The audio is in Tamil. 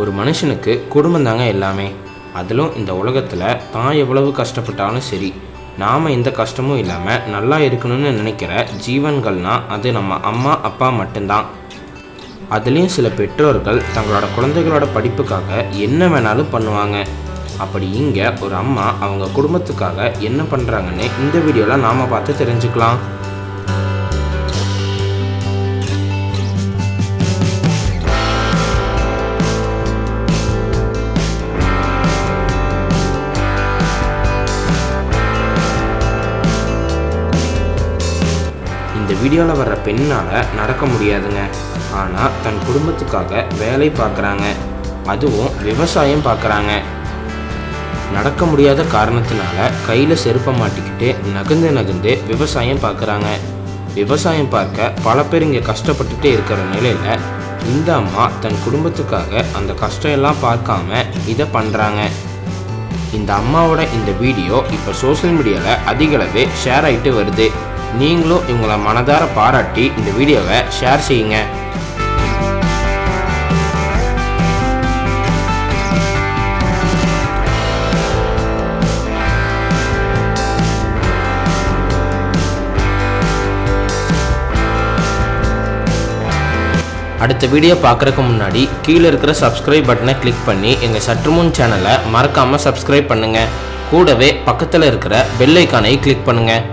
ஒரு மனுஷனுக்கு குடும்பம் தாங்க எல்லாமே. அதிலும் இந்த உலகத்தில் தான் எவ்வளவு கஷ்டப்பட்டாலும் சரி நாம் எந்த கஷ்டமும் இல்லாமல் நல்லா இருக்கணும்னு நினைக்கிற ஜீவன்கள்னால் அது நம்ம அம்மா அப்பா மட்டும்தான். அதுலேயும் சில பெற்றோர்கள் தங்களோட குழந்தைகளோட படிப்புக்காக என்ன வேணாலும் பண்ணுவாங்க. அப்படி இங்கே ஒரு அம்மா அவங்க குடும்பத்துக்காக என்ன பண்ணுறாங்கன்னு இந்த வீடியோவில் நாம் பார்த்து தெரிஞ்சுக்கலாம். இந்த வீடியோவில் வர்ற பெண்ணால் நடக்க முடியாதுங்க. ஆனால் தன் குடும்பத்துக்காக வேலை பார்க்குறாங்க அதுவும் விவசாயம் பார்க்குறாங்க நடக்க முடியாத காரணத்தினால கையில் செருப்பை மாட்டிக்கிட்டு நகுந்து நகுந்து விவசாயம் பார்க்குறாங்க விவசாயம் பார்க்க பல பேர் இங்கே கஷ்டப்பட்டுட்டே இருக்கிற நிலையில் இந்த அம்மா தன் குடும்பத்துக்காக அந்த கஷ்டம் எல்லாம் பார்க்காம இதை பண்ணுறாங்க இந்த அம்மாவோட இந்த வீடியோ இப்போ சோஷியல் மீடியாவில் அதிகளவே ஷேர் ஆகிட்டு வருது. நீங்களும் இவங்களை மனதார பாராட்டி இந்த வீடியோவை ஷேர் செய்யுங்க. அடுத்த வீடியோ பார்க்குறதுக்கு முன்னாடி கீழே இருக்கிற சப்ஸ்கிரைப் பட்டனை கிளிக் பண்ணி எங்கள் சற்றுமுன் சேனலை மறக்காமல் சப்ஸ்கிரைப் பண்ணுங்கள் கூடவே பக்கத்தில் இருக்கிற பெல் ஐக்கானை கிளிக் பண்ணுங்கள்